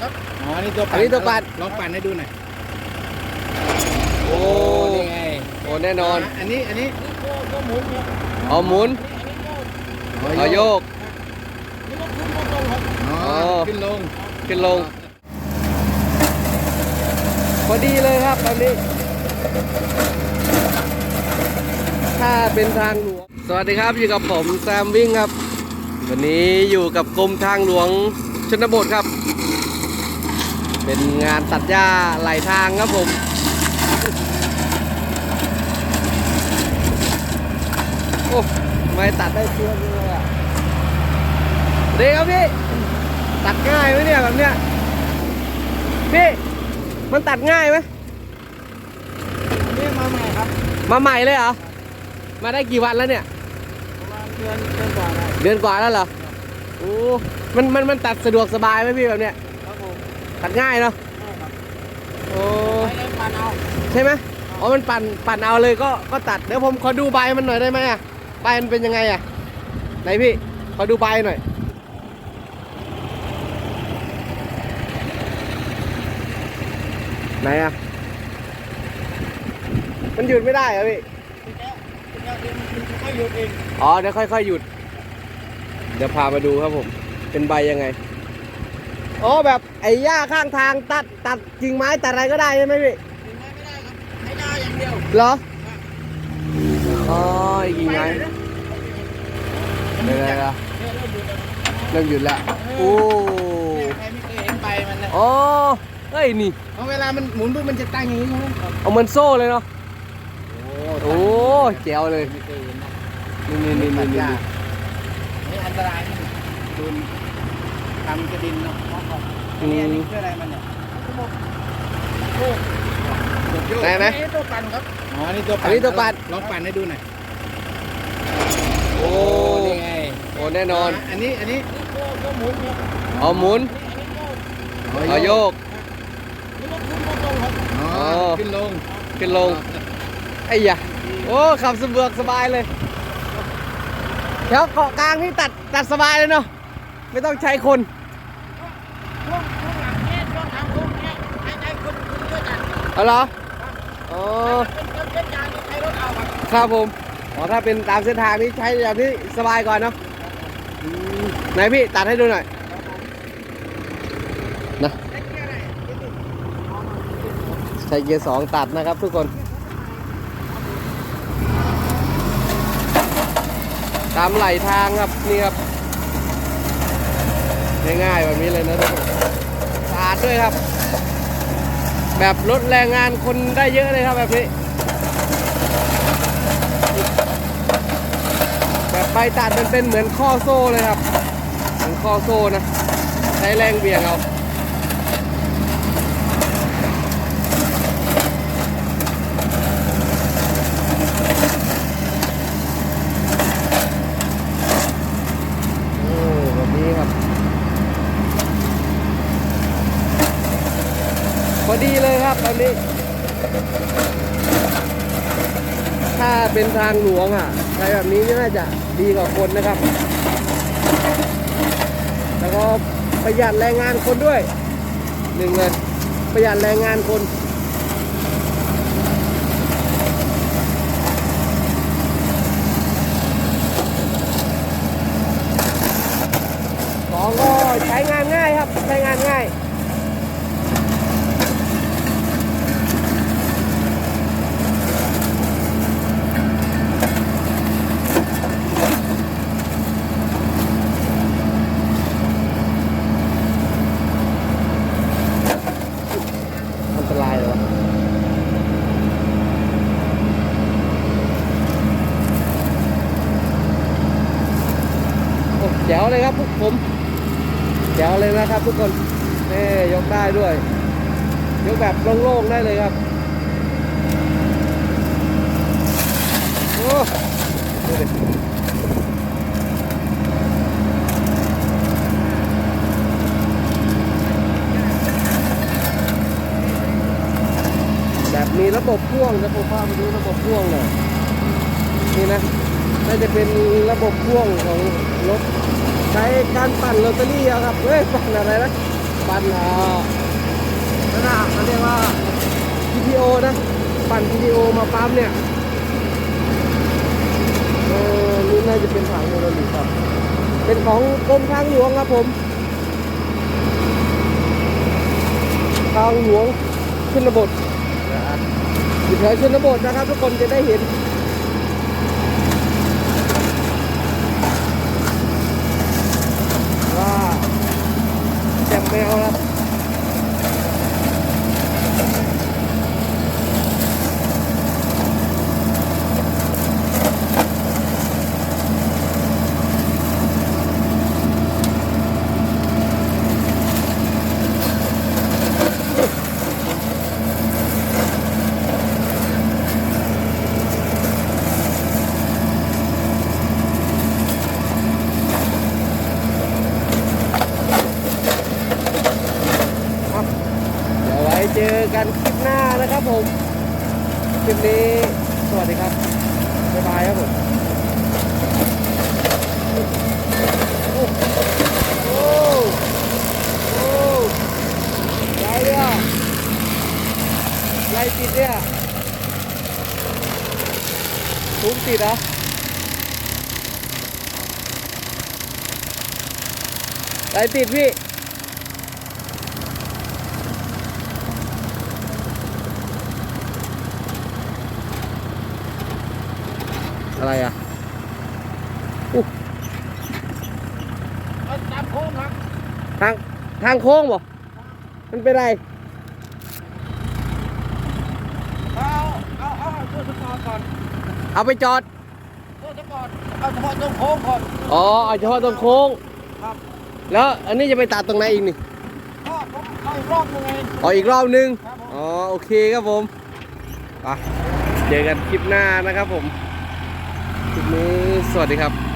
ครับอ๋อนี่ตัวปั่นอันนี้ตัวปั่น ลองปั่นให้ดูหน่อยโอ้นี่ไงโอ้แน่นอน อันนี้อันนี้นี่โก้ก็หมุนเนี่ยเอาหมุนอันนี้โก้เอาโยก นี่ก็ขึ้นก็ตรงครับอ๋ออ๋อขึ้นลงขึ้นลง พอดีเลยครับแบบนี้ ถ้าเป็นทางหลวง สวัสดีครับอยู่กับผมแซมวิ่งครับ วันนี้อยู่กับกรมทางหลวงชนบทครับ เป็นงานตัดหญ้าไหลทางครับผมโอ้ไม่ตัดได้เชื่อเลยอะดีครับพี่ ตัดง่ายไหมเนี่ยแบบเนี้ยพี่ มันตัดง่ายไหมนี่มาใหม่ครับ มาใหม่เลยเหรอ มาได้กี่วันแล้วเนี่ยประมาณเดือนเดือนกว่าได้เดือนกว่าแล้วเหรอโอ้มันมันมันตัดสะดวกสบายไหมพี่แบบเนี้ยครับผม ตัดง่ายเนาะใช่ครับโอ้ไม่ได้ปันเอาใช่ไหมอ๋อมันปั่นปั่นเอาเลยก็ก็ตัดเดี๋ยวผมขอดูใบมันหน่อยได้ไหมอะใบมันเป็นยังไงอะไหนพี่ขอดูใบหน่อยไหนอะมันหยุดไม่ได้เหรอพี่ทีเนี้ยทีเนี้ยเดี๋ยวมันจะค่อยหยุดเองอ๋อเดี๋ยวค่อยๆหยุด เดี๋ยวพามาดูครับผม เป็นใบยังไงอ๋อแบบ ไอ้หญ้าข้างทางตัดตัดกิ่งไม้ตัดอะไรก็ได้ใช่ไหมพี่ถึงไม้ไม่ได้ครับให้ได้อย่างเดียวเหรออ๋อไอ้กิ่งไม้เดี๋ยวๆเนี่ยเริ่มหยุดแล้วๆเริ่มหยุดแล้วโอ้ใครไม่เคยเห็นใบมันนะอ๋อเฮ้ยนี่เอาเวลามันหมุนปุ๊บมันจะตั้งอย่างนี้ใช่ไหมเอาเหมือนโซ่เลยเนาะโอ้โอ้แจ๋วเลยไม่เคยเห็นนะนี่นี่นี่นี่นี่นี่อันตรายนี่โดนทำกระดินเนาะ อันนี้อันนี้คืออะไรมันเนี่ยโอ้กดโยกไหนไหมนี่ตัวปั่นครับ อ๋อ นี่ตัวปั่นอันนี้ตัวปั่น ลองปั่นให้ดูหน่อย โอ้นี่ไงโอ้แน่นอนอันนี้ อันนี้นี่โก้ก็หมุนเนี่ยเอาหมุนอันนี้โก้เอาโยกนี่ก็ขึ้นก็ตรงครับอ๋ออ๋อ ขึ้นลงขึ้นลง ไอ้ยะโอ้ขับสะดวกสบายเลยแถวเกาะกลางนี่ตัดตัดสบายเลยเนาะไม่ต้องใช้คน ช่วงช่วงหลัง เนี่ยช่วงทำโค้งเนี่ยให้ให้คนคนช่วยกันเอาเหรออ๋อคนเส้นยางนี่ใช้รถเอาครับผมอ๋อถ้าเป็นตามเส้นทางนี้ใช้แบบนี้สบายก่อนเนาะไหนพี่ตัดให้ดูหน่อยนะใช้เกียร์สองตัดนะครับทุกคนตามไหลทางครับนี่ครับ ง่ายๆแบบนี้เลยนะทุกคนสะอาดด้วยครับ แบบลดแรงงานคนได้เยอะเลยครับแบบนี้ แบบใบตัดมันเป็นเหมือนข้อโซ่เลยครับ เหมือนข้อโซ่นะ ใช้แรงเบี่ยงเอาโอ้แบบนี้ครับ พอ ดีเลยครับแบบนี้ ถ้าเป็นทางหลวงอะใช้แบบนี้น่าจะดีกว่าคนนะครับ แล้วก็ประหยัดแรงงานคนด้วยหนึ่งเลยประหยัดแรงงานคน สองก็ใช้งานง่ายครับ ใช้งานง่าย อันตรายเลยวะโอ้แจ๋ว เลยครับพวกผมแจ๋วเลยนะครับทุกคนนี่ยกได้ด้วย ยกแบบโล่งๆได้เลยครับโอ้ดูดิแบบมีระบบพ่วงนะผมพามาดูระบบพ่วงหน่อยนี่นะน่าจะเป็นระบบพ่วงของรถ ใช้การปั่นลอตเตอรี่ครับเฮ้ยปั่นอะไรนะปปั้นอ่อนั่นน่ะเขาเรียกว่า PTO นะปั่น PTO มาปั๊มเนี่ยเออนี่น่าจะเป็นถังโมโนลิครับเป็นของกรมทางหลวงครับผมทางหลวงชนบทอยู่แถวชนบทนะครับทุกคนจะได้เห็น ว่าแจมแมวครับ ครับเดี๋ยวไว้เจอกันคลิปห นะครับผมคลิปนี้สวัสดีครับบ๊ายบายครับผมโอ้โอ้โอ้ไรเนี่ยไรติดเนี่ยทุกติดเหรอไรติดพี่ อะไรอะอู้เอาจับโค้งครับทางทางโค้งบ่มันเป็นไรเอาเอาเอาเอาตัวสปอร์ตก่อนเอาไปจอดตัวสปอร์ตเอาเฉพาะตรงโค้งก่อนอ๋อเอาเฉพาะตรงโค้งครับแล้วอันนี้จะไปตัดตรงไหนอีกนี่ก็ผมเอาอีกรอบหนึงไงอ๋ออีกรอบนึงครับผมอ๋อโอเคครับผมไปเจอกันคลิปหน้านะครับผม คลิปนี้สวัสดีครับ